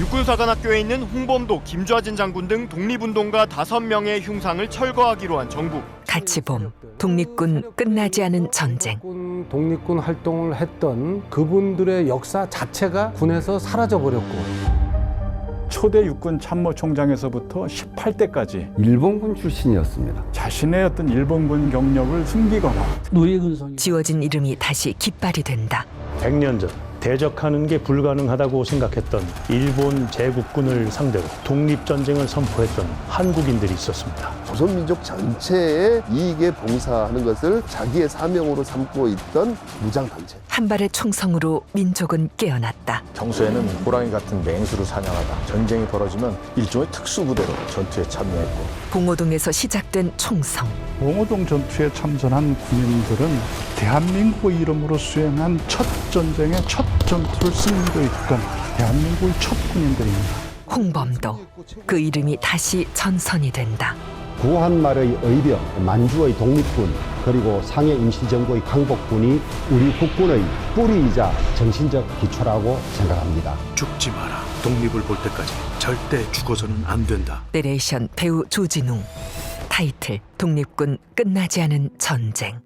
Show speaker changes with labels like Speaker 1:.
Speaker 1: 육군사관학교에 있는 홍범도, 김좌진 장군 등 독립운동가 5명의 흉상을 철거하기로 한 정부.
Speaker 2: 같이 봄 독립군 끝나지 않은 전쟁
Speaker 3: 독립군, 독립군 활동을 했던 그분들의 역사 자체가 군에서 사라져 버렸고
Speaker 4: 초대 육군 참모총장에서부터 18대까지
Speaker 5: 일본군 출신이었습니다.
Speaker 4: 자신의 어떤 일본군 경력을 숨기거나
Speaker 2: 지워진 이름이 다시 깃발이 된다
Speaker 6: 100년 전 대적하는 게 불가능하다고 생각했던 일본 제국군을 상대로 독립전쟁을 선포했던 한국인들이 있었습니다.
Speaker 7: 조선민족 전체의 이익에 봉사하는 것을 자기의 사명으로 삼고 있던 무장단체.
Speaker 2: 한 발의 총성으로 민족은 깨어났다
Speaker 8: 평소에는 호랑이 같은 맹수를 사냥하다 전쟁이 벌어지면 일종의 특수부대로 전투에 참여했고
Speaker 2: 봉오동에서 시작된 총성
Speaker 4: 봉오동 전투에 참전한 군인들은 대한민국의 이름으로 수행한 첫 전쟁의 첫 전투를 승리로 이끈 대한민국의 첫 군인들입니다.
Speaker 2: 홍범도 그 이름이 다시 전선이 된다
Speaker 5: 구한말의 의병, 만주의 독립군, 그리고 상해 임시정부의 강복군이 우리 국군의 뿌리이자 정신적 기초라고 생각합니다.
Speaker 9: 죽지 마라. 독립을 볼 때까지 절대 죽어서는 안 된다.
Speaker 2: 내레이션 배우 조진웅 타이틀 독립군 끝나지 않은 전쟁